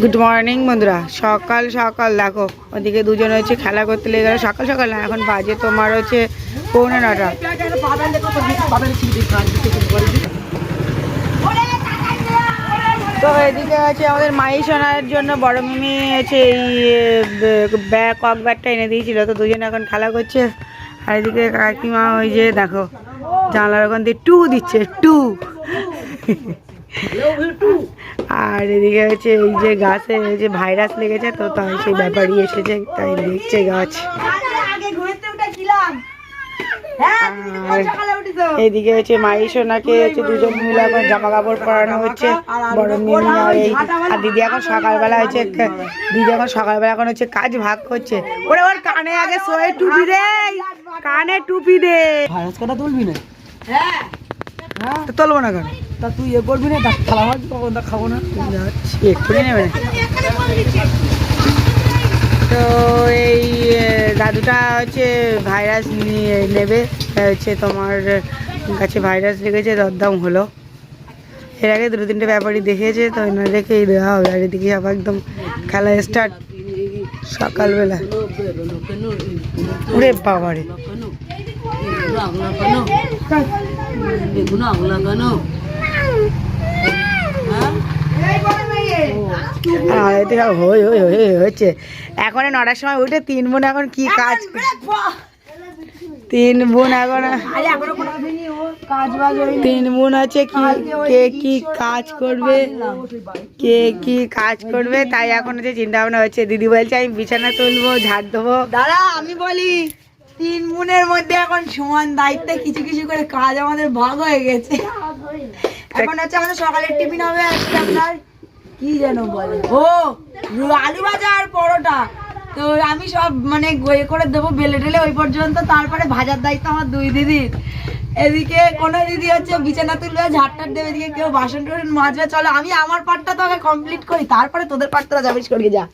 Good morning বন্ধুরা। সকাল সকাল, দেখো, ওদিকে দুজন হচ্ছে খেলা করতে লেগে গেল। সকাল সকাল না, এখন বাজে। তোমার হচ্ছে পৌনে নটা তো এদিকে আছে আমাদের মাই সোনার জন্য, বড় মিমি হচ্ছে এই ব্যাগ কক ব্যাগটা এনে দিয়েছিল। তো দুজন এখন খেলা করছে। আর এদিকে কাকিমা ওই যে, দেখো, জানলার ওখান দিয়ে টু দিচ্ছে টু। আর এদিকে হচ্ছে এই যে গাছে এই যে ভাইরাস লেগেছে তো তাই সেই ব্যাপারই এসেছে তাই দেখছে গাছ। আর এইদিকে হচ্ছে মাই সোনাকে হচ্ছে দুজন মিলে এখন জামা কাপড় পরানো হচ্ছে বড় মিমি আর এই আর দিদি এখন সকালবেলা হচ্ছে দিদি এখন সকালবেলা এখন হচ্ছে কাজ ভাগ করছে। ওরে ওর কানে আগে সোয়ে টুপি দে কানে টুপি দে। ভাইরাস কাটা তুলবি না? তো তুলবো না কেন? তা তুই এ করবি না? দেখ খাওয়া হয় তখন তা খাব না? যাচ্ছি এক্ষুনি নেবে না তো এই দাদুটা হচ্ছে ভাইরাস নিয়ে নেবে। তা হচ্ছে তোমার কাছে ভাইরাস লেগেছে দরদাম হলো। এর আগে দুটো তিনটে ব্যাপারই দেখেছে তো এনাদেরকেই দেওয়া হবে। আর এদিকে আবার একদম খেলা স্টার্ট সকালবেলা। ওরে বাবারে। হই হই হই হই হচ্ছে। এখন নটার সময় উঠে তিন বোন এখন কি কাজ? তিন বোন এখন তিন বোন আছে কি কে কি কাজ করবে? কে কি কাজ করবে? তাই এখন হচ্ছে চিন্তা ভাবনা হচ্ছে। দিদি বলছে আমি বিছানা তুলবো ঝাড় দেবো। দাদা আমি বলি তিন বোনের মধ্যে এখন সমান দায়িত্বে কিছু কিছু করে কাজ আমাদের ভাগ হয়ে গেছে। এখন হচ্ছে আমাদের সকালের টিফিন হবে আজকে আপনার কি যেন বলে। ও আলু ভাজা আর পরোটা। তো আমি সব মানে গয়ে করে দেবো বেলে টেলে ওই পর্যন্ত তারপরে ভাজার দায়িত্ব আমার দুই দিদির। এদিকে কোনো দিদি হচ্ছে বিছানা তুলবে ঝাড়টার দেবে এদিকে কেউ বাসন টাসন মাজবে। চলো আমি আমার পাটটা তোকে কমপ্লিট করি তারপরে তোদের পাটটা যাবিস করিয়ে যা।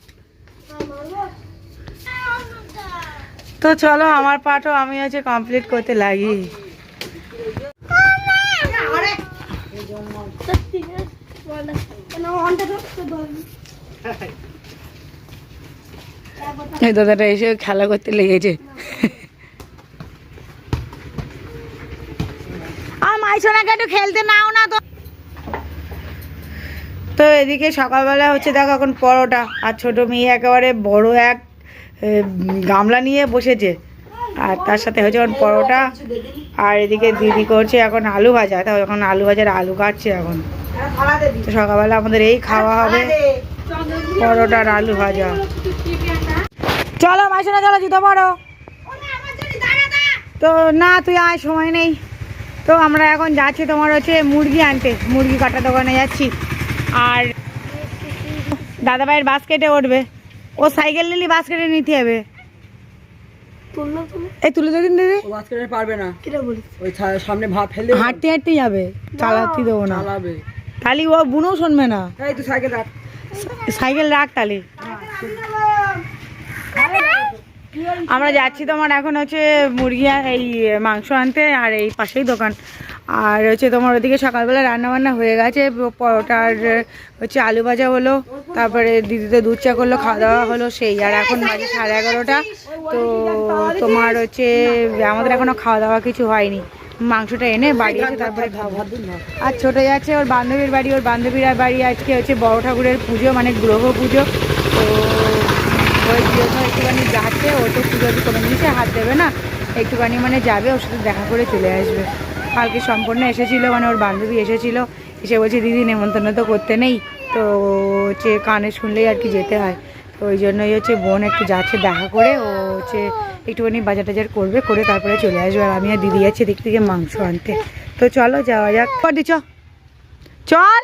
তো চলো আমার পাঠও আমি হচ্ছে কমপ্লিট করতে লাগি। এই দাদাটা এসে খেলা করতে লেগেছে। আর মাইসোনাকে একটু খেলতে নাও না তো। তো এদিকে সকালবেলা হচ্ছে দেখো এখন পরোটা আর ছোট মেয়ে একেবারে বড় এক গামলা নিয়ে বসেছে। আর তার সাথে হচ্ছে এখন পরোটা, আর এদিকে দিদি করছে এখন আলু ভাজা। তো এখন আলু ভাজার আলু কাটছে এখন। তো সকালবেলা আমাদের এই খাওয়া হবে, পরোটার আলু ভাজা। চলো মাসিনা চলো, জুতো পড়ো তো না, তুই আয়, সময় নেই। তো আমরা এখন যাচ্ছি তোমার হচ্ছে মুরগি আনতে, মুরগি কাটা দোকানে যাচ্ছি। আর দাদা ভাইয়ের বাস্কেটে উঠবে। ও সাইকেল নিলি বাস্কেটে নিতে হবে। এই তুলে দেবেন দিদি ও আজকে পারবে না। ওই সামনে ভাত ফেলে হাঁটতে হাঁটতে যাবে। চালাতে দেবো না। চালাবে। তাহলে ও বুনো শুনবে না। এই তুই সাইকেল রাখ। সাইকেল রাখ তালি। আমরা যাচ্ছি তোমার এখন হচ্ছে মুরগি আর এই মাংস আনতে আর এই পাশেই দোকান। আর হচ্ছে তোমার ওদিকে সকালবেলা রান্না বান্না হয়ে গেছে, পরোটার, হচ্ছে আলু ভাজা হলো, তারপরে দিদিতে দুধ চা করল, খাওয়া দাওয়া হলো সেই, আর এখন বাজে সাড়ে এগারোটা। তো তোমার হচ্ছে, আমাদের এখনও খাওয়া দাওয়া কিছু হয়নি। মাংসটা এনে বাড়ি এসে তারপরে আর ছোটো যাচ্ছে ওর বান্ধবীর বাড়ি, ওর বান্ধবীর বাড়ি আজকে হচ্ছে বড় ঠাকুরের পুজো মানে গ্রহ পুজো। তো ওই একটুখানি যাচ্ছে ও তো পুজোতে কোনো জিনিসে হাত দেবে না, একটুখানি মানে যাবে, ওর সাথে দেখা করে চলে আসবে। কালকে সম্পূর্ণ এসেছিল মানে ওর বান্ধবী এসেছিল। এসে বলছে, দিদি, নেমন্তন্ন তো করতে নেই। তো হচ্ছে কানে শুনলেই আর কি যেতে হয়। তো ওই জন্যই হচ্ছে বোন একটু যাচ্ছে দেখা করে, ও হচ্ছে একটুখানি বাজার টাজার করবে, করে তারপরে চলে আসবে। আর আমি আর দিদি যাচ্ছি দিক থেকে মাংস আনতে। তো চলো, যাওয়া যাক। কটি চ। চল।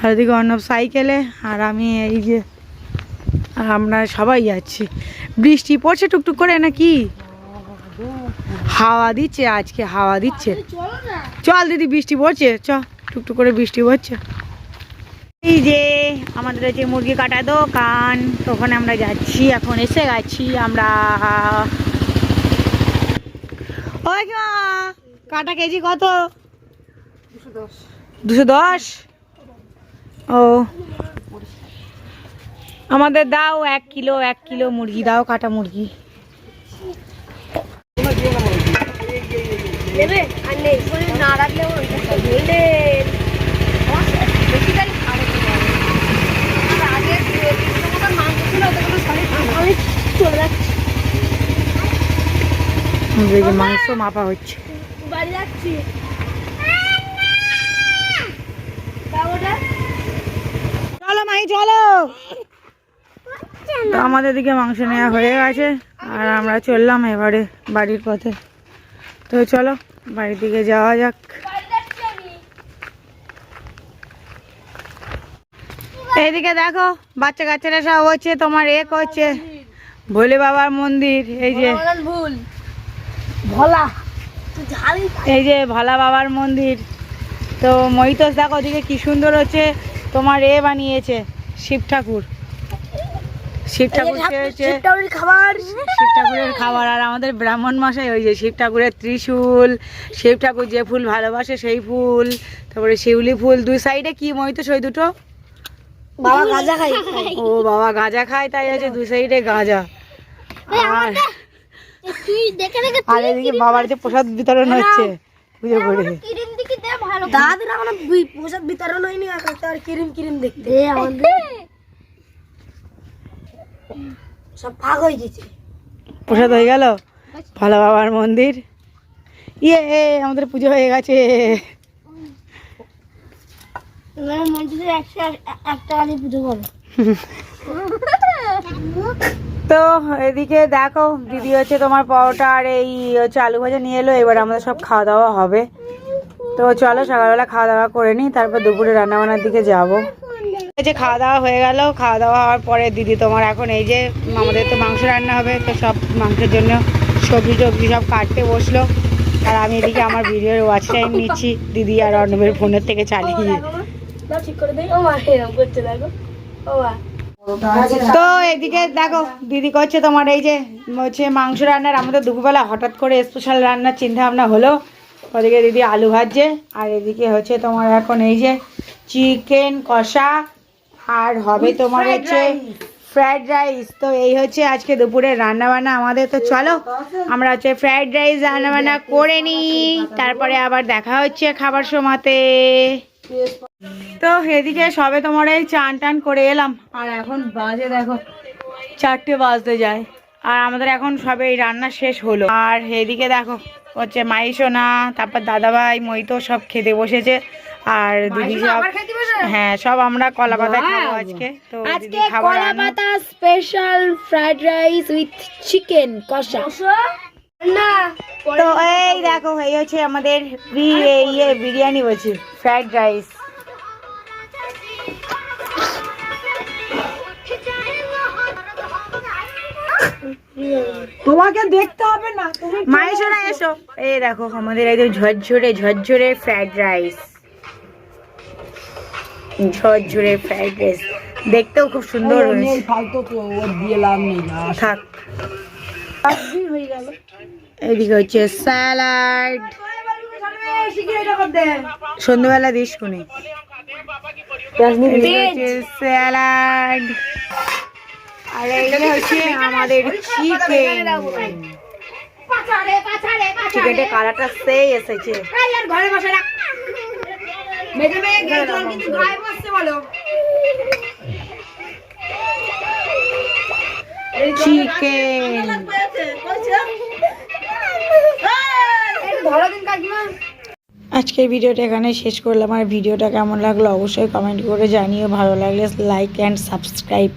আর এদিকে অর্ণব সাইকেলে, আর আমি এই যে আমরা সবাই যাচ্ছি। বৃষ্টি পড়ছে টুকটুক করে নাকি? হাওয়া দিচ্ছে, আজকে হাওয়া দিচ্ছে। চল দিদি, বৃষ্টি পড়ছে? চ টুকটুক করে বৃষ্টি পড়ছে। এই যে আমাদের হচ্ছে মুরগি কাটা দোকান, তো ওখানে আমরা যাচ্ছি, এখন এসে গেছি আমরা। কাটা কেজি কত? দুশো দশ। ও। আমাদের দাও এক কিলো এক কিলো মুরগি, দাও কাটা মুরগি। নেবে আর নেই শরীর না বেশিটাই আগে মাংস ছিল ওদের কোনো শরীর আমি চলে যাচ্ছি। মাংস মাপা হচ্ছে। বাড়ি যাচ্ছি। চলো মাই চলো। তো আমাদের দিকে মাংস নেওয়া হয়ে গেছে আর আমরা চললাম এবারে বাড়ির পথে। তো চলো বাড়ির দিকে যাওয়া যাক। এইদিকে দেখো বাচ্চা কাচ্চারা সব হচ্ছে তোমার এ করছে ভোলে বাবার মন্দির এই যে। ভোলা এই যে ভালা বাবার মন্দির। তো মহিতোষ দেখো ওদিকে কি সুন্দর হচ্ছে তোমার এ বানিয়েছে শিব ঠাকুর। শিব ঠাকুর হচ্ছে চিপটাউরি খাবার। শিব ঠাকুরের খাবার। আর আমাদের ব্রাহ্মণ মশাই ওই যে শিব ঠাকুরের ত্রিশূল শিব ঠাকুর যে ফুল ভালোবাসে সেই ফুল তারপরে শিউলি ফুল দুই সাইডে কি মহিতোষ ওই দুটো? বাবা গাঁজা খাই ও বাবা গাঁজা খায় তাই আছে দুই সাইডে গাঁজা। আর তুই দেখে দেখে আর এদিকে বাবার যে প্রসাদ বিতরণ হচ্ছে পুজো করে। দাদুর এখনও বি- বিতরণ হয়নি এখন তো আর কিরিম কিরিম দেখতে। সব ভাগ হয়ে গেছে। প্রসাদ হয়ে গেল? ভালো বাবার মন্দির। ইয়ে আমাদের পুজো হয়ে গেছে। তো এদিকে দেখো দিদি হচ্ছে তোমার পরোটা আর এই হচ্ছে আলু ভাজা নিয়ে এলো। এবার আমাদের সব খাওয়া দাওয়া হবে। তো চলো সকালবেলা খাওয়া দাওয়া করে নিই তারপর দুপুরে রান্না বান্নার দিকে যাব। যে খাওয়া দাওয়া হয়ে গেল খাওয়া দাওয়া হওয়ার পরে দিদি তোমার এখন এই যে আমাদের তো মাংস রান্না হবে তো সব মাংসের জন্য সবজি টবজি সব কাটতে বসল। আর আমি এদিকে আমার ভিডিওর ওয়াচ টাইম নিচ্ছি দিদি আর অর্ণবের ফোনের থেকে চালিয়ে তো এদিকে দেখো দিদি করছে তোমার এই যে হচ্ছে মাংস রান্নার আমাদের দুপুরবেলা হঠাৎ করে স্পেশাল রান্নার চিন্তা ভাবনা হলো। ওদিকে দিদি আলু ভাজছে আর এদিকে হচ্ছে তোমার এখন এই যে চিকেন কষা আর হবে তোমার হচ্ছে ফ্রাইড রাইস তো এই হচ্ছে আজকে দুপুরে রান্না বান্না আমাদের। তো চলো আমরা হচ্ছে ফ্রাইড রাইস রান্না বান্না করে নিই। তারপরে আবার দেখা হচ্ছে খাবার সময়তে। তো এদিকে সবে তোমার এই চান টান করে এলাম। আর এখন বাজে দেখো চারটে বাজতে যায়। আর আমাদের এখন সবে এই রান্না শেষ হলো। আর এদিকে দেখো হচ্ছে মাই সোনা তারপর দাদাভাই মইতো সব খেতে বসেছে। আর দিদি সব হ্যাঁ সব আমরা কলা পাতা খাব আজকে। তো দিদি খাবার আনো। Special fried rice with chicken কষা। না তো এই দেখো এই হচ্ছে আমাদের বি- ইয়ে বিরিয়ানি বলছি ফ্রাইড রাইস তোমাকে দেখতে হবে না তুমি মায়ের এসো। এই দেখো আমাদের একদম ঝরঝরে ঝরঝরে ফ্রাইড রাইস ঝরঝরে ফ্রাইড রাইস দেখতেও খুব সুন্দর হয়েছে। ফালতু দিয়ে লাভ নেই। না থাক এদিকে হচ্ছে স্যালাড সন্ধ্যেবেলা দিস কোনে। স্যালাড আর এইখানে হচ্ছে আমাদের চিকেন চিকেনের কালারটা সেই এসেছে। ঘরে বসে রাখ। মেজে মেয়ে গিয়ে জল কিন্তু গায়ে বসছে বলো। চিকেন দিন কাকিমা। আজকের ভিডিওটা এখানে শেষ করলাম। আর ভিডিওটা কেমন লাগল অবশ্যই কমেন্ট করে জানিও। ভালো লাগলে লাইক অ্যান্ড সাবস্ক্রাইব